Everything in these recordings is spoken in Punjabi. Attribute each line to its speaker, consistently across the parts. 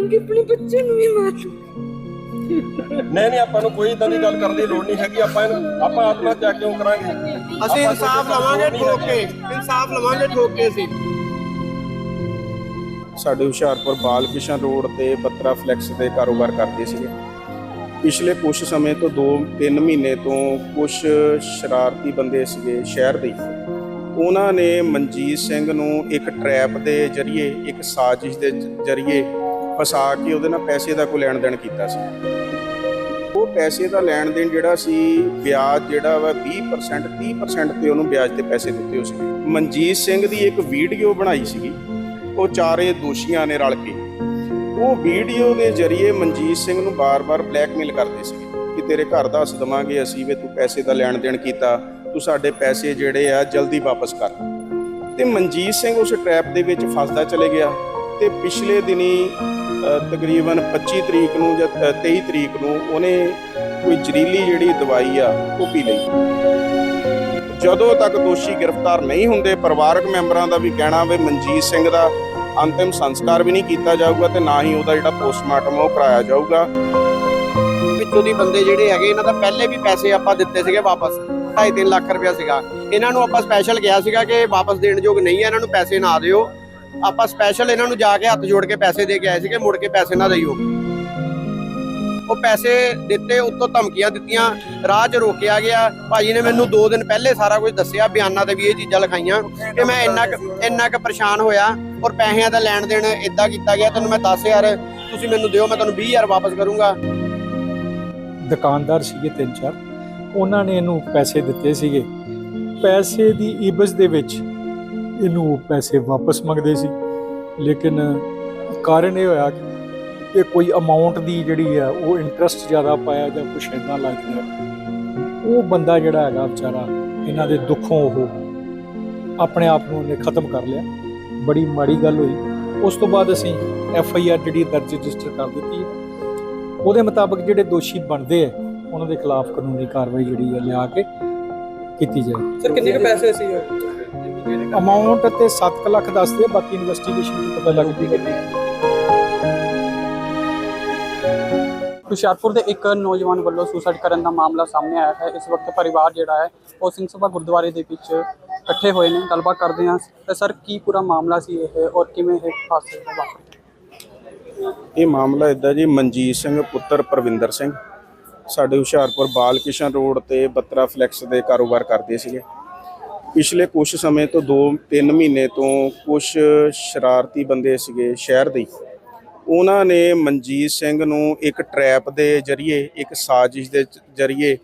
Speaker 1: ਦੂੰਗੀ ਆਪਣੇ ਬੱਚੇ ਨੂੰ ਵੀ ਮਾਰ ਦੂੰਗੀ
Speaker 2: ਨਹੀਂ ਨਹੀਂ ਆਪਾਂ ਨੂੰ ਕੋਈ ਇਦਾਂ ਦੀ ਗੱਲ ਕਰਨ ਦੀ ਲੋੜ ਨਹੀਂ ਹੈਗੀ ਆਪਾਂ ਇਹਨੂੰ- ਆਪਾਂ ਆਪਣਾ ਚੈੱਕ ਕਿਉਂ ਕਰਾਂਗੇ।
Speaker 3: ਅਸੀਂ ਇਨਸਾਫ ਲਵਾਂਗੇ ਠੋਕ ਕੇ ਇਨਸਾਫ ਲਵਾਂਗੇ ਠੋਕ ਕੇ ਅਸੀਂ।
Speaker 4: ਸਾਡੇ ਹੁਸ਼ਿਆਰਪੁਰ ਬਾਲ ਕਿਸ਼ਨ ਰੋਡ ਤੇ ਬੱਤਰਾ ਫਲੈਕਸ ਦੇ ਕਾਰੋਬਾਰ ਕਰਦੇ ਸੀਗੇ। ਪਿਛਲੇ ਕੁਝ ਸਮੇਂ ਤੋਂ 2-3 ਮਹੀਨੇ ਤੋਂ ਕੁਝ ਸ਼ਰਾਰਤੀ ਬੰਦੇ ਸੀਗੇ ਸ਼ਹਿਰ ਦੇ। ਉਹਨਾਂ ਨੇ ਮਨਜੀਤ ਸਿੰਘ ਨੂੰ ਇੱਕ ਟਰੈਪ ਦੇ ਜ਼ਰੀਏ ਇੱਕ ਸਾਜ਼ਿਸ਼ ਦੇ ਜ- ਜ਼ਰੀਏ ਫਸਾ ਕੇ ਉਹਦੇ ਨਾਲ ਪੈਸੇ ਦਾ ਕੋਈ ਲੈਣ ਦੇਣ ਕੀਤਾ ਸੀ। ਉਹ ਪੈਸੇ ਦਾ ਲੈਣ ਦੇਣ ਜਿਹੜਾ ਸੀ, ਵਿਆਜ ਜਿਹੜਾ ਵਾ 20% 30% ਤੇ ਉਹਨੂੰ ਵਿਆਜ ਤੇ ਪੈਸੇ ਦਿੱਤੇ ਹੋ ਸੀਗੇ। ਮਨਜੀਤ ਸਿੰਘ ਦੀ ਇੱਕ ਵੀਡੀਓ ਬਣਾਈ ਸੀਗੀ, ਉਹ ਚਾਰੇ ਦੋਸ਼ੀਆਂ ਨੇ ਰਲ ਕੇ। ਉਹ ਵੀਡੀਓ ਦੇ ਜ਼ਰੀਏ ਮਨਜੀਤ ਸਿੰਘ ਨੂੰ ਬਾਰ-ਬਾਰ ਬਲੈਕਮੇਲ ਕਰਦੇ ਸੀਗੇ ਕਿ ਤੇਰੇ ਘਰ ਦਾ ਹੱਸ ਦਵਾਂਗੇ ਅਸੀਂ ਵੀ ਤੂੰ ਪੈਸੇ ਦਾ ਲੈਣ ਦੇਣ ਕੀਤਾ, ਤੂੰ ਸਾਡੇ ਪੈਸੇ ਜਿਹੜੇ ਆ ਜਲਦੀ ਵਾਪਸ ਕਰ। ਤੇ ਮਨਜੀਤ ਸਿੰਘ ਉਸ ਟ੍ਰੈਪ ਦੇ ਵਿੱਚ ਫਸਦਾ ਚਲੇ ਗਿਆ ਤੇ ਪਿਛਲੇ ਦਿਨੀ ਤਕਰੀਬਨ 25 ਤਰੀਕ ਨੂੰ ਜਾਂ ਅ, 23 ਤਰੀਕ ਨੂੰ ਉਹਨੇ ਕੋਈ ਜ਼ਰੀਲੀ ਜਿਹੜੀ ਦਵਾਈ ਆ ਉਹ ਪੀ ਲਈ। ਜਦੋਂ ਤੱਕ ਦੋਸ਼ੀ ਗ੍ਰਿਫਤਾਰ ਨਹੀਂ ਹੁੰਦੇ ਪਰਿਵਾਰਕ ਮੈਂਬਰਾਂ ਦਾ ਵੀ ਕਹਿਣਾ ਵੀ ਮਨਜੀਤ ਸਿੰਘ ਦਾ ਅੰਤਿਮ ਸੰਸਕਾਰ ਵੀ ਨਹੀਂ ਕੀਤਾ ਜਾਊਗਾ ਤੇ ਨਾ ਹੀ ਉਹਦਾ ਜਿਹੜਾ ਪੋਸਟਮਾਰਟਮ ਉਹ ਕਰਾਇਆ ਜਾਊਗਾ।
Speaker 3: ਵਿੱਚੋਂ ਦੀ ਬੰਦੇ ਜਿਹੜੇ ਹੈਗੇ ਇਹਨਾਂ ਦਾ ਪਹਿਲੇ ਵੀ ਪੈਸੇ ਆਪਾਂ ਦਿੱਤੇ ਸੀਗੇ ਵਾਪਸ। 2.5 ਲੱਖ ਰੁਪਇਆ ਸੀਗਾ। ਇਹਨਾਂ ਨੂੰ ਆਪਾਂ ਸਪੈਸ਼ਲ ਕਿਹਾ ਸੀਗਾ ਕਿ ਵਾਪਸ ਦੇਣ ਯੋਗ ਨਹੀਂ ਹੈ ਇਹਨਾਂ ਨੂੰ ਪੈਸੇ ਨਾ ਦਿਓ। ਆਪਾਂ ਸਪੈਸ਼ਲ ਇਹਨਾਂ ਨੂੰ ਜਾ ਕੇ ਹੱਥ ਜੋੜ ਕੇ ਪੈਸੇ ਦੇ ਕੇ ਆਏ ਸੀਗੇ, ਮੁੜ ਕੇ ਪੈਸੇ ਨਾ ਦਿਓ ਉਹ ਪੈਸੇ ਦਿੱਤੇ, ਉੱਤੋਂ ਧਮਕੀਆਂ ਦਿੱਤੀਆਂ, ਰਾਹ 'ਚ ਰੋਕਿਆ ਗਿਆ। ਭਾਜੀ ਨੇ ਮੈਨੂੰ 2 ਦਿਨ ਪਹਿਲੇ ਸਾਰਾ ਕੁਝ ਦੱਸਿਆ, ਬਿਆਨਾਂ ਤੇ ਵੀ ਇਹ ਚੀਜ਼ਾਂ ਲਿਖਾਈਆਂ ਕਿ ਮੈਂ ਇੰਨਾ ਇੰਨਾ ਕੁ ਪਰੇਸ਼ਾਨ ਹੋਇਆ ਔਰ ਪੈਸਿਆਂ ਦਾ ਲੈਣ ਦੇਣ ਇਦਾਂ ਕੀਤਾ ਗਿਆ। ਤੈਨੂੰ ਮੈਂ 10000 ਤੁਸੀਂ ਮੈਨੂੰ ਦਿਓ, ਮੈਂ ਤੁਹਾਨੂੰ 20000 ਵਾਪਸ ਕਰੂੰਗਾ।
Speaker 5: ਦੁਕਾਨਦਾਰ ਸੀਗੇ ਤਿੰਨ ਚਾਰ। ਉਹਨਾਂ ਨੇ ਇਹਨੂੰ ਪੈਸੇ ਦਿੱਤੇ ਸੀਗੇ। ਪੈਸੇ ਦੀ ਇਬਜ਼ ਦੇ ਵਿੱਚ ਇਹਨੂੰ ਉਹ ਪੈਸੇ ਵਾਪਸ ਮੰਗਦੇ ਸੀ। ਲੇਕਿਨ ਕਾਰਨ ਇਹ ਹੋਇਆ ਕਿ ਕੋਈ ਅਮਾਉਂਟ ਦੀ ਜਿਹੜੀ ਆ ਉਹ ਇੰਟਰਸਟ ਜ਼ਿਆਦਾ ਪਾਇਆ ਜਾਂ ਕੁਛ ਇਦਾਂ ਲੱਗ ਗਿਆ। ਉਹ ਬੰਦਾ ਜਿਹੜਾ ਹੈਗਾ ਵਿਚਾਰਾ, ਇਹਨਾਂ ਦੇ ਦੁੱਖੋਂ ਉਹ ਆਪਣੇ ਆਪ ਨੂੰ ਉਹਨੇ ਖਤਮ ਕਰ ਲਿਆ। ਬੜੀ ਮਾੜੀ ਗੱਲ ਹੋਈ। ਉਸ ਤੋਂ ਬਾਅਦ ਅਸੀਂ ਐਫ ਆਈ ਆਰ ਜਿਹੜੀ ਦਰਜ ਰਜਿਸਟਰ ਕਰ ਦਿੱਤੀ ਉਹਦੇ ਮੁਤਾਬਕ ਜਿਹੜੇ ਦੋਸ਼ੀ ਬਣਦੇ ਆ, ਉਹਨਾਂ ਦੇ ਖਿਲਾਫ ਕਾਨੂੰਨੀ ਕਾਰਵਾਈ ਜਿਹੜੀ ਹੈ, ਲਿਆ ਕੇ ਕੀਤੀ ਜਾਏ
Speaker 3: ਸਰ, ਕਿੰਨੇ ਕੁ ਪੈਸੇ ਸੀ
Speaker 5: ਅਮਾਉਂਟ ਤੇ 7 ਲੱਖ ਦੱਸਦੇ ਆ ਬਾਕੀ ਇਨਵੈਸਟੀਗੇਸ਼ਨ ਚ ਪਤਾ ਲੱਗ ਜੇਗਾ
Speaker 6: ਹੁਸ਼ਿਆਰਪੁਰ ਦੇ ਇੱਕ ਨੌਜਵਾਨ ਵੱਲੋਂ ਸੁਸਾਈਡ ਕਰਨ ਦਾ ਮਾਮਲਾ ਸਾਹਮਣੇ ਆਇਆ ਹੈ। ਇਸ ਵਕਤ ਪਰਿਵਾਰ ਜਿਹੜਾ ਹੈ ਉਹ ਸਿੰਘ ਸਭਾ ਗੁਰਦੁਆਰੇ ਦੇ ਵਿੱਚ ਇਕੱਠੇ ਹੋਏ ਨੇ। ਗੱਲਬਾਤ ਕਰਦੇ ਹਾਂ। ਤੇ ਸਰ ਕੀ ਪੂਰਾ ਮਾਮਲਾ ਸੀ ਇਹ ਔਰ ਕਿਵੇਂ ਇਹ ਹਾਦਸੇ ਵਾਪਰਿਆ?
Speaker 4: ਇਹ ਮਾਮਲਾ ਇਦਾਂ ਜੀ ਮਨਜੀਤ ਸਿੰਘ ਪੁੱਤਰ ਪ੍ਰਵਿੰਦਰ ਸਿੰਘ। ਸਾਡੇ ਹੁਸ਼ਿਆਰਪੁਰ ਬਾਲ ਕਿਸ਼ਨ ਰੋਡ ਤੇ ਬੱਤਰਾ ਫਲੈਕਸ ਦੇ ਕਾਰੋਬਾਰ ਕਰਦੇ ਸੀਗੇ। ਪਿਛਲੇ ਕੁਝ ਸਮੇਂ ਤੋਂ 2-3 ਮਹੀਨੇ ਤੋਂ ਕੁਝ ਸ਼ਰਾਰਤੀ ਬੰਦੇ ਸੀਗੇ ਸ਼ਹਿਰ ਦੇ ਉਹਨਾਂ ਨੇ ਮਨਜੀਤ ਸਿੰਘ ਨੂੰ ਇੱਕ ਟਰੈਪ ਦੇ ਜ਼ਰੀਏ, ਇੱਕ ਸਾਜ਼ਿਸ਼ ਦੇ ਜ਼ਰੀਏ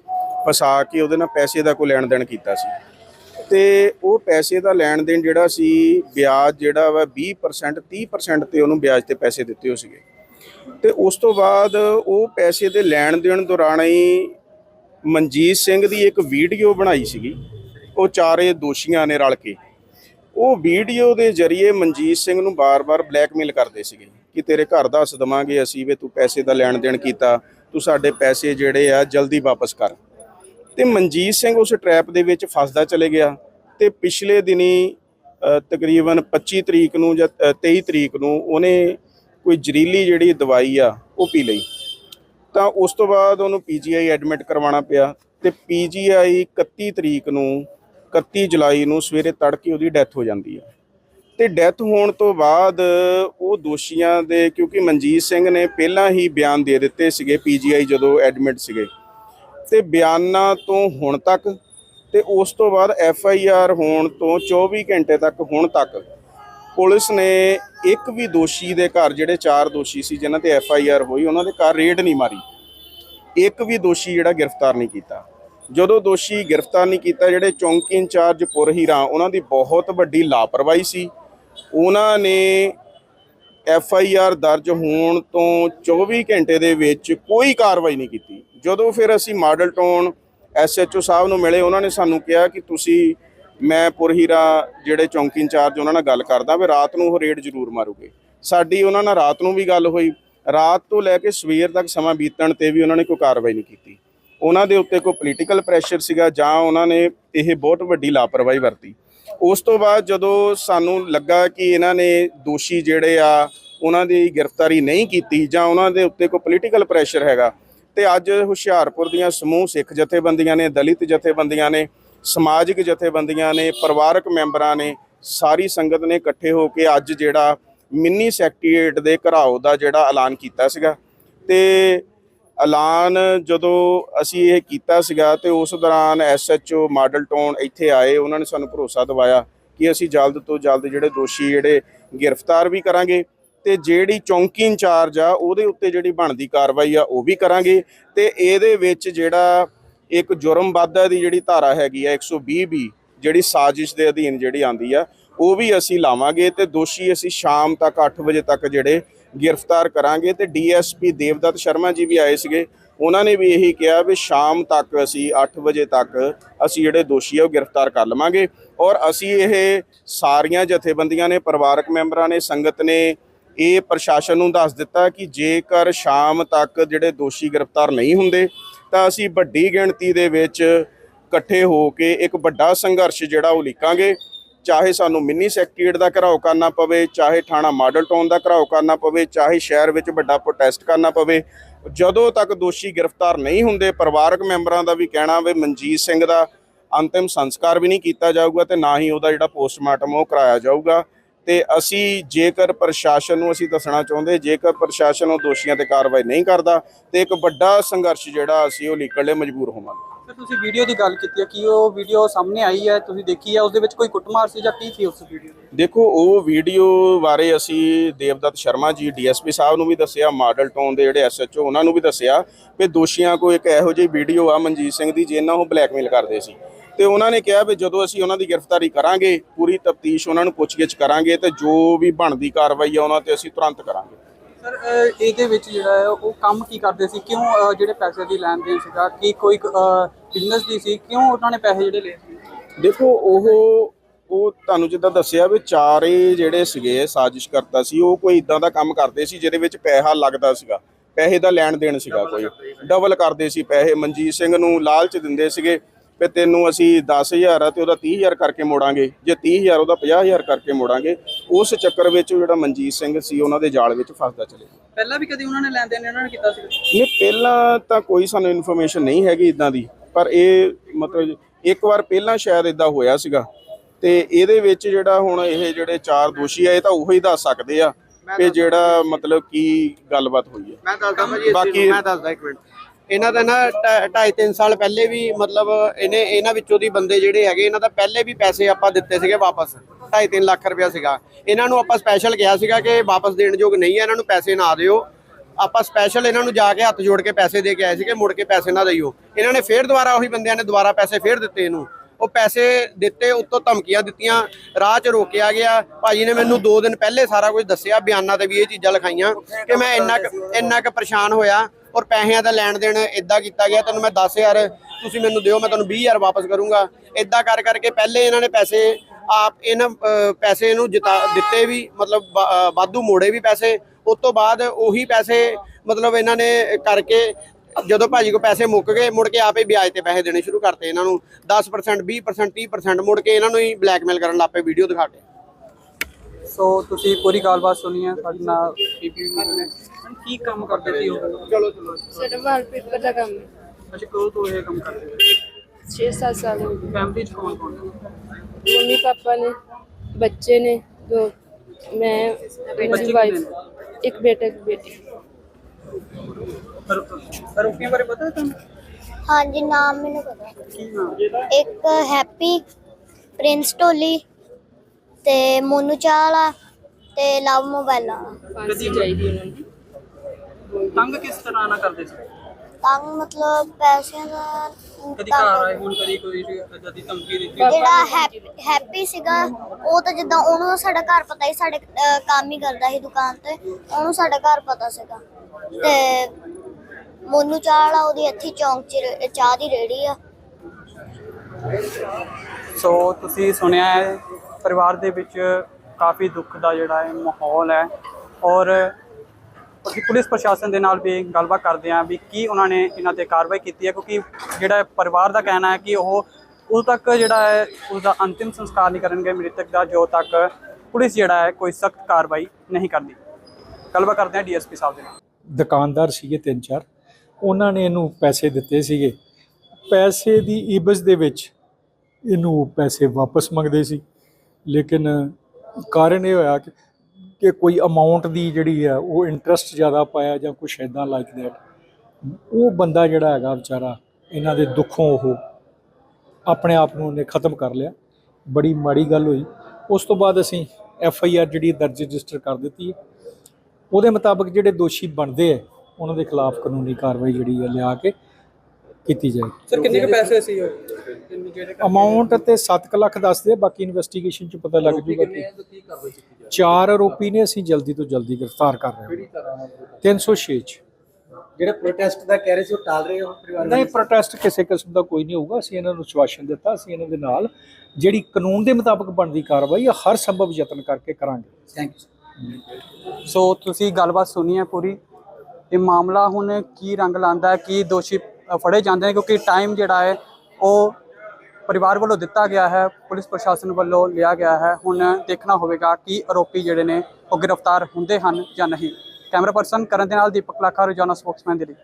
Speaker 4: ਫਸਾ ਕੇ ਉਹਦੇ ਨਾਲ ਪੈਸੇ ਦਾ ਕੋਈ ਲੈਣ ਦੇਣ ਕੀਤਾ ਸੀ। ਤੇ ਉਹ ਪੈਸੇ ਦਾ ਲੈਣ ਦੇਣ ਜਿਹੜਾ ਸੀ, ਵਿਆਜ ਜਿਹੜਾ ਵਾ 20% 30% ਤੇ ਉਹਨੂੰ ਵਿਆਜ ਤੇ ਪੈਸੇ ਦਿੱਤੇ ਹੋ ਸੀਗੇ। ਤੇ ਉਸ ਤੋਂ ਬਾਅਦ ਉਹ ਪੈਸੇ ਦੇ ਲੈਣ ਦੇਣ ਦੌਰਾਨ ਹੀ ਮਨਜੀਤ ਸਿੰਘ ਦੀ ਇੱਕ ਵੀਡੀਓ ਬਣਾਈ ਸੀਗੀ। ਉਹ ਚਾਰੇ ਦੋਸ਼ੀਆਂ ਨੇ ਰਲ ਕੇ। ਉਹ ਵੀਡੀਓ ਦੇ ਜ਼ਰੀਏ ਮਨਜੀਤ ਸਿੰਘ ਨੂੰ ਬਾਰ-ਬਾਰ ਬਲੈਕਮੇਲ ਕਰਦੇ ਸੀਗੇ ਕਿ ਤੇਰੇ ਘਰ ਦੱਸ ਦਵਾਂਗੇ ਅਸੀਂ ਵੀ ਤੂੰ ਪੈਸੇ ਦਾ ਲੈਣ ਦੇਣ ਕੀਤਾ ਤੂੰ ਸਾਡੇ ਪੈਸੇ ਜਿਹੜੇ ਆ ਜਲਦੀ ਵਾਪਸ ਕਰ। ਤੇ ਮਨਜੀਤ ਸਿੰਘ ਉਸ ਟ੍ਰੈਪ ਦੇ ਵਿੱਚ ਫਸਦਾ ਚਲੇ ਗਿਆ ਤੇ ਪਿਛਲੇ ਦਿਨੀ ਤਕਰੀਬਨ 25 ਤਰੀਕ ਨੂੰ ਜਾਂ ਅ, 23 ਤਰੀਕ ਨੂੰ ਉਹਨੇ ਕੋਈ ਜ਼ਰੀਲੀ ਜਿਹੜੀ ਦਵਾਈ ਆ ਉਹ ਪੀ ਲਈ। ਤਾਂ ਉਸ ਤੋਂ ਬਾਅਦ ਉਹਨੂੰ ਪੀਜੀਆਈ ਐਡਮਿਟ ਕਰਵਾਉਣਾ ਪਿਆ ਤੇ ਪੀਜੀਆਈ 31 ਤਰੀਕ ਨੂੰ 31 ਜੁਲਾਈ ਨੂੰ ਸਵੇਰੇ ਤੜਕੇ ਉਹਦੀ ਡੈਥ ਹੋ ਜਾਂਦੀ ਹੈ। ਤੇ ਡੈਥ ਹੋਣ ਤੋਂ ਬਾਅਦ ਉਹ ਦੋਸ਼ੀਆਂ ਦੇ, ਕਿਉਂਕਿ ਮਨਜੀਤ ਸਿੰਘ ਨੇ ਪਹਿਲਾਂ ਹੀ ਬਿਆਨ ਦੇ ਦਿੱਤੇ ਸੀਗੇ ਪੀਜੀਆਈ ਜਦੋਂ ਐਡਮਿਟ ਸੀਗੇ। ਤੇ ਬਿਆਨਾਂ ਤੋਂ ਹੁਣ ਤੱਕ ਤੇ ਉਸ ਤੋਂ ਬਾਅਦ ਐਫ ਆਈ ਆਰ ਹੋਣ ਤੋਂ 24 ਘੰਟੇ ਤੱਕ ਹੁਣ ਤੱਕ ਪੁਲਿਸ ਨੇ ਇੱਕ ਵੀ ਦੋਸ਼ੀ ਦੇ ਘਰ, ਜਿਹੜੇ ਚਾਰ ਦੋਸ਼ੀ ਸੀ ਜਿਨ੍ਹਾਂ ਤੇ ਐਫ ਆਈ ਆਰ ਹੋਈ, ਉਹਨਾਂ ਦੇ ਘਰ ਰੇਡ ਨਹੀਂ ਮਾਰੀ। ਇੱਕ ਵੀ ਦੋਸ਼ੀ ਜਿਹੜਾ ਗ੍ਰਿਫਤਾਰ ਨਹੀਂ ਕੀਤਾ। ਜਦੋਂ ਦੋਸ਼ੀ ਗ੍ਰਿਫਤਾਰ ਨਹੀਂ ਕੀਤਾ, ਜਿਹੜੇ ਚੌਂਕੀ ਇੰਚਾਰਜ ਪੁਰ ਪੁਰਹੀਰਾ, ਉਹਨਾਂ ਦੀ ਬਹੁਤ ਵੱਡੀ ਲਾਪਰਵਾਹੀ ਸੀ। ਉਹਨਾਂ ਨੇ ਐਫ ਆਈ ਆਰ ਦਰਜ ਹੋਣ ਤੋਂ 24 ਘੰਟੇ ਦੇ ਵਿੱਚ ਕੋਈ ਕਾਰਵਾਈ ਨਹੀਂ ਕੀਤੀ। ਜਦੋਂ ਫਿਰ ਅਸੀਂ Model Town S H O ਸਾਹਿਬ ਨੂੰ ਮਿਲੇ, ਉਹਨਾਂ ਨੇ ਸਾਨੂੰ ਕਿਹਾ ਕਿ ਤੁਸੀਂ, ਮੈਂ ਪੁਰਹੀਰਾ ਜਿਹੜੇ ਚੌਂਕੀ ਇੰਚਾਰਜ, ਉਹਨਾਂ ਨਾਲ ਗੱਲ ਕਰਦਾ, ਵੀ ਰਾਤ ਨੂੰ ਉਹ ਰੇਡ ਜ਼ਰੂਰ ਮਾਰੂਗੇ। ਸਾਡੀ ਉਹਨਾਂ ਨਾਲ ਰਾਤ ਨੂੰ ਵੀ ਗੱਲ ਹੋਈ। ਰਾਤ ਤੋਂ ਲੈ ਕੇ ਸਵੇਰ ਤੱਕ ਸਮਾਂ ਬੀਤਣ ਤੇ ਵੀ ਉਹਨਾਂ ਨੇ ਕੋਈ ਕਾਰਵਾਈ ਨਹੀਂ ਕੀਤੀ। ਉਹਨਾਂ ਦੇ ਉੱਤੇ ਕੋਈ ਪੋਲੀਟੀਕਲ ਪ੍ਰੈਸ਼ਰ ਸੀਗਾ ਜਾਂ ਉਹਨਾਂ ਨੇ ਇਹ ਬਹੁਤ ਵੱਡੀ ਲਾਪਰਵਾਹੀ ਵਰਤੀ। ਉਸ ਤੋਂ ਬਾਅਦ ਜਦੋਂ ਸਾਨੂੰ ਲੱਗਾ ਕਿ ਇਹਨਾਂ ਨੇ ਦੋਸ਼ੀ ਜਿਹੜੇ ਆ, ਉਹਨਾਂ ਦੀ ਗ੍ਰਿਫਤਾਰੀ ਨਹੀਂ ਕੀਤੀ ਜਾਂ ਉਹਨਾਂ ਦੇ ਉੱਤੇ ਕੋਈ ਪੋਲੀਟੀਕਲ ਪ੍ਰੈਸ਼ਰ ਹੈਗਾ, ਤੇ ਅੱਜ ਹੁਸ਼ਿਆਰਪੁਰ ਦੀਆਂ ਸਮੂਹ ਸਿੱਖ ਜਥੇਬੰਦੀਆਂ ਨੇ, ਦਲਿਤ ਜਥੇਬੰਦੀਆਂ ਨੇ, ਸਮਾਜਿਕ ਜਥੇਬੰਦੀਆਂ ਨੇ, ਪਰਿਵਾਰਕ ਮੈਂਬਰਾਂ ਨੇ, ਸਾਰੀ ਸੰਗਤ ਨੇ ਇਕੱਠੇ ਹੋ ਕੇ ਅੱਜ ਜਿਹੜਾ ਮਿੰਨੀ ਸੈਕਟਰੀਏਟ ਦੇ ਘਰਾਓ ਦਾ ਜਿਹੜਾ ਐਲਾਨ ਕੀਤਾ ਸੀਗਾ। ਤੇ ਐਲਾਨ ਜਦੋਂ ਅਸੀਂ ਇਹ ਕੀਤਾ ਸੀਗਾ ਤੇ ਉਸ ਦੌਰਾਨ ਐਸਐਚਓ ਮਾਡਲ ਟਾਊਨ ਇੱਥੇ ਆਏ, ਉਹਨਾਂ ਨੇ ਸਾਨੂੰ ਭਰੋਸਾ ਦਿਵਾਇਆ ਕਿ ਅਸੀਂ ਜਲਦ ਤੋਂ ਜਲਦ ਜਿਹੜੇ ਦੋਸ਼ੀ ਜਿਹੜੇ ਗ੍ਰਿਫਤਾਰ ਵੀ ਕਰਾਂਗੇ ਤੇ ਜਿਹੜੀ ਚੌਂਕੀ ਇੰਚਾਰਜ ਆ, ਉਹਦੇ ਉੱਤੇ ਜਿਹੜੀ ਬਣਦੀ ਕਾਰਵਾਈ ਆ, ਉਹ ਵੀ ਕਰਾਂਗੇ ਤੇ ਇਹਦੇ ਵਿੱਚ ਜਿਹੜਾ ਇੱਕ ਜੁਰਮ ਵਾਧਾ ਦੀ ਜਿਹੜੀ ਧਾਰਾ ਹੈਗੀ ਆ 120 ਵੀ ਜਿਹੜੀ ਸਾਜ਼ਿਸ਼ ਦੇ ਅਧੀਨ ਜਿਹੜੀ ਆਂਦੀ ਆ, ਉਹ ਵੀ ਅਸੀਂ ਲਾਵਾਂਗੇ ਤੇ ਦੋਸ਼ੀ ਅਸੀਂ ਸ਼ਾਮ ਤੱਕ 8 ਵਜੇ ਤੱਕ ਜਿਹੜੇ ਗ੍ਰਿਫਤਾਰ ਕਰਾਂਗੇ ਤੇ ਡੀਐਸਪੀ ਦੇਵਦੱਤ ਸ਼ਰਮਾ ਜੀ ਵੀ ਆਏ ਸੀਗੇ। ਉਹਨਾਂ ਨੇ ਵੀ ਇਹੀ ਕਿਹਾ ਵੀ ਸ਼ਾਮ ਤੱਕ ਅਸੀਂ 8 ਵਜੇ ਤੱਕ ਅਸੀਂ ਜਿਹੜੇ ਦੋਸ਼ੀ ਆ ਉਹ ਗ੍ਰਿਫਤਾਰ ਕਰ ਲਵਾਂਗੇ। ਔਰ ਅਸੀਂ ਇਹ ਸਾਰੀਆਂ ਜਥੇਬੰਦੀਆਂ ਨੇ, ਪਰਿਵਾਰਕ ਮੈਂਬਰਾਂ ਨੇ, ਸੰਗਤ ਨੇ ਇਹ ਪ੍ਰਸ਼ਾਸਨ ਨੂੰ ਦੱਸ ਦਿੱਤਾ ਕਿ ਜੇਕਰ ਸ਼ਾਮ ਤੱਕ ਜਿਹੜੇ ਦੋਸ਼ੀ ਗ੍ਰਿਫਤਾਰ ਨਹੀਂ ਹੁੰਦੇ, ਤਾਂ ਅਸੀਂ ਵੱਡੀ ਗਿਣਤੀ ਦੇ ਵਿੱਚ ਇਕੱਠੇ ਹੋ ਕੇ ਇੱਕ ਵੱਡਾ ਸੰਘਰਸ਼ ਜਿਹੜਾ ਉਹ ਲਿਖਾਂਗੇ ਚਾਹੇ ਸਾਨੂੰ ਮਿੰਨੀ ਸੈਕਟਰੀਏਟ ਦਾ ਘਰਾਓ ਕਰਨਾ ਪਵੇ, ਚਾਹੇ ਥਾਣਾ ਮਾਡਲ ਟਾਊਨ ਦਾ ਘਰਾਓ ਕਰਨਾ ਪਵੇ, ਚਾਹੇ ਸ਼ਹਿਰ ਵਿੱਚ ਵੱਡਾ ਪ੍ਰੋਟੈਸਟ ਕਰਨਾ ਪਵੇ, ਜਦੋਂ ਤੱਕ ਦੋਸ਼ੀ ਗ੍ਰਿਫਤਾਰ ਨਹੀਂ ਹੁੰਦੇ, ਪਰਿਵਾਰਕ ਮੈਂਬਰਾਂ ਦਾ ਵੀ ਕਹਿਣਾ ਵੀ, ਮਨਜੀਤ ਸਿੰਘ ਦਾ ਅੰਤਿਮ ਸੰਸਕਾਰ ਵੀ ਨਹੀਂ ਕੀਤਾ ਜਾਊਗਾ ਤੇ ਨਾ ਹੀ ਉਹਦਾ ਜਿਹੜਾ ਪੋਸਟਮਾਰਟਮ ਉਹ ਕਰਾਇਆ ਜਾਊਗਾ। ਤੇ ਅਸੀਂ ਜੇਕਰ ਪ੍ਰਸ਼ਾਸਨ ਨੂੰ ਅਸੀਂ ਦੱਸਣਾ ਚਾਹੁੰਦੇ, ਜੇਕਰ ਪ੍ਰਸ਼ਾਸਨ ਉਹ ਦੋਸ਼ੀਆਂ ਤੇ ਕਾਰਵਾਈ ਨਹੀਂ ਕਰਦਾ, ਤੇ ਇੱਕ ਵੱਡਾ ਸੰਘਰਸ਼ ਜਿਹੜਾ ਅਸੀਂ ਉਹ ਲਿਖਣ ਲਈ ਮਜਬੂਰ ਹੋਵਾਂਗੇ।
Speaker 6: ਸਰ ਤੁਸੀਂ ਵੀਡੀਓ ਦੀ ਗੱਲ ਕੀਤੀ ਹੈ ਕਿ ਉਹ ਵੀਡੀਓ ਸਾਹਮਣੇ ਆਈ ਹੈ, ਤੁਸੀਂ ਦੇਖੀ ਹੈ ਉਸ ਦੇ ਵਿੱਚ ਕੋਈ ਕੁੱਟਮਾਰ ਸੀ ਜਾਂ ਕੀ ਸੀ ਉਸ ਵੀਡੀਓ ਦੇ?
Speaker 4: ਦੇਖੋ, ਉਹ ਵੀਡੀਓ ਬਾਰੇ ਅਸੀਂ ਦੇਵਦੱਤ ਸ਼ਰਮਾ ਜੀ, ਡੀਐਸਪੀ ਸਾਹਿਬ ਨੂੰ ਵੀ ਦੱਸਿਆ, ਮਾਡਲ ਟਾਊਨ ਦੇ ਜਿਹੜੇ ਐਸਐਚਓ ਉਹਨਾਂ ਨੂੰ ਵੀ ਦੱਸਿਆ ਕਿ ਦੋਸ਼ੀਆਂ ਕੋ ਇੱਕ ਇਹੋ ਜਿਹੀ ਵੀਡੀਓ ਆ ਮਨਜੀਤ ਸਿੰਘ ਦੀ, ਜਿਹਨਾਂ ਉਹ ਬਲੈਕਮੇਲ ਕਰਦੇ ਸੀ। ਤੇ ਉਹਨਾਂ ਨੇ ਕਿਹਾ ਵੀ ਜਦੋਂ ਅਸੀਂ ਉਹਨਾਂ ਦੀ ਗ੍ਰਿਫਤਾਰੀ ਕਰਾਂਗੇ, ਪੂਰੀ ਤਫਤੀਸ਼ ਉਹਨਾਂ ਨੂੰ ਪੁੱਛਗਿੱਛ ਕਰਾਂਗੇ ਤੇ ਜੋ ਵੀ ਬਣਦੀ ਕਾਰਵਾਈ ਆ ਉਹਨਾਂ ਤੇ ਅਸੀਂ ਤੁਰੰਤ ਕਰਾਂਗੇ।
Speaker 6: ਸਰ ਇਹਦੇ ਵਿੱਚ ਜਿਹੜਾ ਹੈ ਉਹ ਕੰਮ ਕੀ ਕਰਦੇ ਸੀ? ਕਿਉਂ ਅਹ, ਜਿਹੜੇ ਪੈਸੇ ਦੀ ਲੈਣ ਦੇਣ ਸੀਗਾ? ਕੀ ਕੋਈ ਬਿਜ਼ਨਸ ਦੀ ਸੀ? ਕਿਉਂ ਉਹਨਾਂ ਨੇ ਪੈਸੇ ਜਿਹੜੇ ਲਏ ਸੀ?
Speaker 4: ਦੇਖੋ ਉਹ ਉਹ ਤੁਹਾਨੂੰ ਜਿੱਦਾਂ ਦੱਸਿਆ ਵੀ ਚਾਰੇ ਜਿਹੜੇ ਸੀਗੇ ਸਾਜ਼ਿਸ਼ ਕਰਤਾ ਸੀ ਉਹ ਕੋਈ ਇਦਾਂ ਦਾ ਕੰਮ ਕਰਦੇ ਸੀ ਜਿਹਦੇ ਵਿੱਚ ਪੈਸਾ ਲੱਗਦਾ ਸੀਗਾ। ਪੈਸੇ ਦਾ ਲੈਣ ਦੇਣ ਸੀਗਾ ਕੋਈ। ਡਬਲ ਕਰਦੇ ਸੀ ਪੈਸੇ। ਮਨਜੀਤ ਸਿੰਘ ਨੂੰ ਲਾਲਚ ਦਿੰਦੇ ਸੀਗੇ। ਵੀ ਤੈਨੂੰ ਅਸੀਂ 10000 ਆ ਤੇ ਉਹਦਾ 30000 ਕਰਕੇ ਮੋੜਾਂਗੇ। ਜੇ 30000 ਉਹਦਾ 50000 ਕਰਕੇ ਮੋੜਾਂਗੇ। ਉਸ ਚੱਕਰ ਵਿੱਚ ਜਿਹੜਾ ਮਨਜੀਤ ਸਿੰਘ ਸੀ ਉਹਨਾਂ ਦੇ ਜਾਲ ਵਿੱਚ ਫਸਦਾ ਚਲੇ ਗਿਆ।
Speaker 6: ਪਹਿਲਾਂ ਵੀ ਕਦੀ ਉਹਨਾਂ ਨੇ ਲੈਣ ਦੇਣ ਉਹਨਾਂ ਨੇ ਕੀਤਾ ਸੀ
Speaker 4: ਨਹੀਂ ਪਹਿਲਾਂ ਤਾਂ ਕੋਈ ਸਾਨੂੰ ਇਨਫੋਰਮੇਸ਼ਨ ਨਹੀਂ ਹੈਗੀ ਇਦਾਂ ਦੀ। ਪਰ ਇਹ ਮਤਲਬ ਇੱਕ ਵਾਰ ਪਹਿਲਾਂ ਸ਼ਾਇਦ ਇਦਾਂ ਹੋਇਆ ਸੀਗਾ। ਤੇ ਇਹਦੇ ਵਿੱਚ ਜਿਹੜਾ ਹੁਣ ਇਹ ਜਿਹੜੇ ਚਾਰ ਦੋਸ਼ੀ ਆ ਇਹ ਤਾਂ ਉਹੀ ਦੱਸ ਸਕਦੇ ਆ ਕਿ ਜਿਹੜਾ ਮਤਲਬ ਕੀ ਗੱਲਬਾਤ ਹੋਈ ਹੈ
Speaker 3: ਮੈਂ ਦੱਸਦਾ ਭਾਜੀ
Speaker 4: ਬਾਕੀ
Speaker 3: ਮੈਂ ਦੱਸਦਾ ਇੱਕ ਮਿੰਟ। ਇਹਨਾਂ ਦਾ ਨਾ 2.5 3 ਸਾਲ ਪਹਿਲੇ ਵੀ ਮਤਲਬ ਇਹਨੇ ਇਹਨਾਂ ਵਿੱਚੋਂ ਦੀ ਬੰਦੇ ਜਿਹੜੇ ਹੈਗੇ, ਇਹਨਾਂ ਦਾ ਪਹਿਲੇ ਵੀ ਪੈਸੇ ਆਪਾਂ ਦਿੱਤੇ ਸੀਗੇ ਵਾਪਸ। 2.5 3 ਲੱਖ ਰੁਪਇਆ ਸੀਗਾ। ਇਹਨਾਂ ਨੂੰ ਆਪਾਂ ਸਪੈਸ਼ਲ ਕਿਹਾ ਸੀਗਾ ਕਿ ਵਾਪਸ ਦੇਣ ਯੋਗ ਨਹੀਂ ਹੈ, ਇਹਨਾਂ ਨੂੰ ਪੈਸੇ ਨਾ ਦਿਓ। ਆਪਾਂ ਸਪੈਸ਼ਲ ਇਹਨਾਂ ਨੂੰ ਜਾ ਕੇ ਹੱਥ ਜੋੜ ਕੇ ਪੈਸੇ ਦੇ ਕੇ ਆਏ ਸੀਗੇ, ਮੁੜ ਕੇ ਪੈਸੇ ਨਾ ਦਈਓ। ਇਹਨਾਂ ਨੇ ਫੇਰ ਦੁਬਾਰਾ ਉਹੀ ਬੰਦਿਆਂ ਨੇ ਦੁਬਾਰਾ ਪੈਸੇ ਫੇਰ ਦਿੱਤੇ ਇਹਨੂੰ। ਉਹ ਪੈਸੇ ਦਿੱਤੇ, ਉੱਤੋਂ ਧਮਕੀਆਂ ਦਿੱਤੀਆਂ, ਰਾਹ 'ਚ ਰੋਕਿਆ ਗਿਆ। ਭਾਜੀ ਨੇ ਮੈਨੂੰ 2 ਦਿਨ ਪਹਿਲੇ ਸਾਰਾ ਕੁਝ ਦੱਸਿਆ ਬਿਆਨਾਂ ਤੇ ਵੀ ਇਹ ਚੀਜ਼ਾਂ ਲਿਖਾਈਆਂ ਕਿ ਮੈਂ ਇੰਨਾ ਕੁ- ਇੰਨਾ ਕੁ ਪਰੇਸ਼ਾਨ ਹੋਇਆ ਔਰ ਪੈਸਿਆਂ ਦਾ ਲੈਣ ਦੇਣ ਇਦਾਂ ਕੀਤਾ ਗਿਆ। ਤੈਨੂੰ ਮੈਂ 10000 ਤੁਸੀਂ ਮੈਨੂੰ ਦਿਓ, ਮੈਂ ਤੁਹਾਨੂੰ 20000 ਵਾਪਸ ਕਰੂੰਗਾ। ਇਦਾਂ ਕਰ ਕਰਕੇ ਪਹਿਲੇ ਇਹਨਾਂ ਨੇ ਪੈਸੇ ਆਪ ਇਹਨਾਂ ਪੈਸੇ ਨੂੰ ਜਿਤਾ ਦਿੱਤੇ ਵੀ, ਮਤਲਬ ਵਾਧੂ ਮੋੜੇ ਵੀ ਪੈਸੇ। ਉਸ ਤੋਂ ਬਾਅਦ ਉਹੀ ਪੈਸੇ ਮਤਲਬ ਇਹਨਾਂ ਨੇ ਕਰਕੇ ਜਦੋਂ ਭਾਜੀ ਕੋ ਪੈਸੇ ਮੁੱਕ ਗਏ ਮੁੜ ਕੇ ਆਪੇ ਵਿਆਜ ਤੇ ਪੈਸੇ ਦੇਣੇ ਸ਼ੁਰੂ ਕਰਤੇ ਇਹਨਾਂ ਨੂੰ। 10% 20% 30% ਮੁੜ ਕੇ ਇਹਨਾਂ ਨੂੰ ਹੀ ਬਲੈਕਮੇਲ ਕਰਨ ਲੱਪੇ ਵੀਡੀਓ ਦਿਖਾ ਕੇ।
Speaker 6: ਸੋ ਤੁਸੀਂ ਪੂਰੀ ਗੱਲਬਾਤ ਸੁਣੀ ਹੈ ਸਾਡੇ ਨਾਲ ਪੀਪੀ ਨੇ। ਕੀ ਕੰਮ ਕਰਦੇ ਸੀ ਉਹ?
Speaker 3: ਚਲੋ ਚਲੋ।
Speaker 1: ਸਾਡਾ ਵਾਲ ਪੇਪਰ ਦਾ ਕੰਮ।
Speaker 6: ਅੱਛਾ ਕਦੋਂ ਤੋਂ ਇਹ ਕੰਮ ਕਰਦੇ ਸੀ?
Speaker 1: 6-7 ਸਾਲ ਹੋ ਗਏ।
Speaker 6: ਫੈਮਿਲੀ ਚ ਕੌਣ ਕੌਣ ਹੈ?
Speaker 1: ਮੰਮੀ ਪਾਪਾ ਨੇ ਬੱਚੇ ਨੇ ਦੋ। ਮੈਂ ਮੇਰੀ ਵਾਈਫ ਇੱਕ ਬੇਟਾ ਇੱਕ ਬੇਟੀ।
Speaker 6: ਪਰ ਪਰ ਰੋਟੀ ਬਾਰੇ ਪਤਾ ਹੈ ਤੁਹਾਨੂੰ?
Speaker 7: ਹਾਂਜੀ ਨਾਮ ਮੈਨੂੰ ਪਤਾ
Speaker 6: ਕੀ ਨਾਮ?
Speaker 7: ਇੱਕ ਹੈਪੀ ਪ੍ਰਿੰਸ ਢੋਲੀ ਤੇ ਮੋਨੂ ਚਾਲਾ ਤੇ ਲਵ ਮੋਬਾਈਲਾਂ
Speaker 1: ਫਾਂਸੀ ਚਾਹੀਦੀ ਉਹਨਾਂ ਨੂੰ।
Speaker 6: ਤੰਗ ਕਿਸ ਤਰ੍ਹਾਂ ਨਾਲ ਕਰਦੇ ਸੀ?
Speaker 7: ਤੰਗ ਮਤਲਬ ਪੈਸਿਆਂ ਦਾ
Speaker 6: ਕਦੀ
Speaker 7: ਤੰਗ-
Speaker 6: ਘਰ ਆਏ ਹੁਣ ਕਦੀ ਕੋਈ ਦੀ ਧਮਕੀ ਦਿੱਤੀ
Speaker 7: ਜਿਹੜਾ ਹੈਪ- ਹੈਪੀ ਸੀਗਾ ਉਹ ਤਾਂ ਜਿੱਦਾਂ ਉਹਨੂੰ ਸਾਡਾ ਘਰ ਪਤਾ ਹੀ ਸਾਡੇ ਅਹ, ਕੰਮ ਹੀ ਕਰਦਾ ਸੀ ਦੁਕਾਨ ਤੇ ਉਹਨੂੰ ਸਾਡਾ ਘਰ ਪਤਾ ਸੀਗਾ। ਤੇ ਮੋਨੂ ਚਾਲਾ ਉਹਦੀ ਇੱਥੇ ਚੌਂਕ 'ਚ ਰੇ- ਚਾਹ ਦੀ ਰੇੜੀ ਆ।
Speaker 6: ਸੋ ਤੁਸੀਂ ਸੁਣਿਆ ਹੈ ਪਰਿਵਾਰ ਦੇ ਵਿੱਚ ਕਾਫੀ ਦੁੱਖ ਦਾ ਜਿਹੜਾ ਹੈ ਮਾਹੌਲ ਹੈ ਔਰ ਅਸੀਂ ਪੁਲਿਸ ਪ੍ਰਸ਼ਾਸਨ ਦੇ ਨਾਲ ਵੀ ਗੱਲਬਾਤ ਕਰਦੇ ਹਾਂ ਵੀ ਕੀ ਉਹਨਾਂ ਨੇ ਇਹਨਾਂ ਤੇ ਕਾਰਵਾਈ ਕੀਤੀ ਹੈ ਕਿਉਂਕਿ ਜਿਹੜਾ ਪਰਿਵਾਰ ਦਾ ਕਹਿਣਾ ਹੈ ਕਿ ਉਹ ਉਦੋਂ ਤੱਕ ਜਿਹੜਾ ਹੈ ਉਸ ਦਾ ਅੰਤਿਮ ਸੰਸਕਾਰ ਨਹੀਂ ਕਰਨਗੇ ਮ੍ਰਿਤਕ ਦਾ ਜੋ ਤੱਕ ਪੁਲਿਸ ਜਿਹੜਾ ਹੈ ਕੋਈ ਸਖਤ ਕਾਰਵਾਈ ਨਹੀਂ ਕਰਦੀ। ਗੱਲਬਾਤ ਕਰਦੇ ਹਾਂ ਡੀਐਸਪੀ ਸਾਹਿਬ ਦੇ ਨਾਲ।
Speaker 5: ਦੁਕਾਨਦਾਰ ਸੀਗੇ ਤਿੰਨ ਚਾਰ। ਉਹਨਾਂ ਨੇ ਇਹਨੂੰ ਪੈਸੇ ਦਿੱਤੇ ਸੀਗੇ। ਪੈਸੇ ਦੀ ਇਬਜ਼ ਦੇ ਵਿੱਚ ਇਹਨੂੰ ਪੈਸੇ ਵਾਪਸ ਮੰਗਦੇ ਸੀ। ਲੇਕਿਨ ਕਾਰਨ ਇਹ ਹੋਇਆ ਕਿ ਕਿ ਕੋਈ ਅਮਾਉਂਟ ਦੀ ਜਿਹੜੀ ਆ, ਉਹ ਇੰਟਰਸਟ ਜ਼ਿਆਦਾ ਪਾਇਆ ਜਾਂ ਕੁਛ ਐਦਾਂ ਲਾਈਕ ਦੈਟ ਉਹ ਬੰਦਾ ਜਿਹੜਾ ਹੈਗਾ ਵਿਚਾਰਾ, ਇਹਨਾਂ ਦੇ ਦੁੱਖੋਂ ਉਹ ਆਪਣੇ ਆਪ ਨੂੰ ਉਹਨੇ ਖਤਮ ਕਰ ਲਿਆ। ਬੜੀ ਮਾੜੀ ਗੱਲ ਹੋਈ। ਉਸ ਤੋਂ ਬਾਅਦ ਅਸੀਂ ਐਫ ਆਈ ਆਰ ਜਿਹੜੀ ਦਰਜ ਰਜਿਸਟਰ ਕਰ ਦਿੱਤੀ ਹੈ। ਉਹਦੇ ਮੁਤਾਬਕ ਜਿਹੜੇ ਦੋਸ਼ੀ ਬਣਦੇ ਆ ਉਹਨਾਂ ਦੇ ਖਿਲਾਫ ਕਾਨੂੰਨੀ ਕਾਰਵਾਈ ਜਿਹੜੀ ਹੈ ਲਿਆ ਕੇ ਕੀਤੀ ਜਾਏ।
Speaker 6: ਸਰ ਕਿੰਨੇ ਕੁ ਪੈਸੇ ਸੀ ਉਹ?
Speaker 5: ਅਮਾਉਂਟ ਤੇ 7 ਲੱਖ ਦੱਸਦੇ ਬਾਕੀ ਇਨਵੈਸਟੀਗੇਸ਼ਨ ਚ ਪਤਾ ਲੱਗ ਜੂਗਾ ਕਿ ਚਾਰ ਆਰੋਪੀ ਨੇ ਅਸੀਂ ਜਲਦੀ ਤੋਂ ਜਲਦੀ ਗ੍ਰਿਫਤਾਰ ਕਰ ਰਹੇ ਹਾਂ। 306 ਚ।
Speaker 3: ਜਿਹੜਾ ਪ੍ਰੋਟੈਸਟ ਦਾ ਕਹਿ ਰਹੇ ਸੀ ਉਹ ਟਾਲ ਰਹੇ ਹੋ ਪਰਿਵਾਰ
Speaker 5: ਨਹੀਂ ਪ੍ਰੋਟੈਸਟ ਕਿਸੇ ਕਿਸਮ ਦਾ ਕੋਈ ਨਹੀਂ ਹੋਊਗਾ। ਅਸੀਂ ਇਹਨਾਂ ਨੂੰ ਵਿਸ਼ਵਾਸਨ ਦਿੱਤਾ ਅਸੀਂ ਇਹਨਾਂ ਦੇ ਨਾਲ ਜਿਹੜੀ ਕਾਨੂੰਨ ਦੇ ਮੁਤਾਬਕ ਬਣਦੀ ਕਾਰਵਾਈ ਹਰ ਸੰਭਵ ਯਤਨ ਕਰਕੇ ਕਰਾਂਗੇ।
Speaker 3: ਥੈਂਕ ਯੂ
Speaker 6: ਸੋ ਤੁਸੀਂ ਗੱਲਬਾਤ ਸੁਣੀ ਹੈ ਪੂਰੀ? ਇਹ ਮਾਮਲਾ ਹੁਣ ਕੀ ਰੰਗ ਲਾਂਦਾ ਹੈ, ਕੀ ਦੋਸ਼ੀ ਫੜੇ ਜਾਂਦੇ ਨੇ ਕਿਉਂਕਿ ਟਾਈਮ ਜਿਹੜਾ ਹੈ, ਉਹ ਪਰਿਵਾਰ ਵੱਲੋਂ ਦਿੱਤਾ ਗਿਆ ਹੈ, ਪੁਲਿਸ ਪ੍ਰਸ਼ਾਸਨ ਵੱਲੋਂ ਲਿਆ ਗਿਆ ਹੈ। ਹੁਣ ਦੇਖਣਾ ਹੋਵੇਗਾ ਕਿ ਆਰੋਪੀ ਜਿਹੜੇ ਨੇ, ਉਹ ਗ੍ਰਿਫਤਾਰ ਹੁੰਦੇ ਹਨ ਜਾਂ ਨਹੀਂ। ਕੈਮਰਾ ਪਰਸਨ ਕਰਨ ਦੇ ਨਾਲ ਦੀਪਕ ਲਾਖਾ, ਰੋਜ਼ਾਨਾ ਸਪੋਕਸਮੈਨ ਦੇ ਲਈ।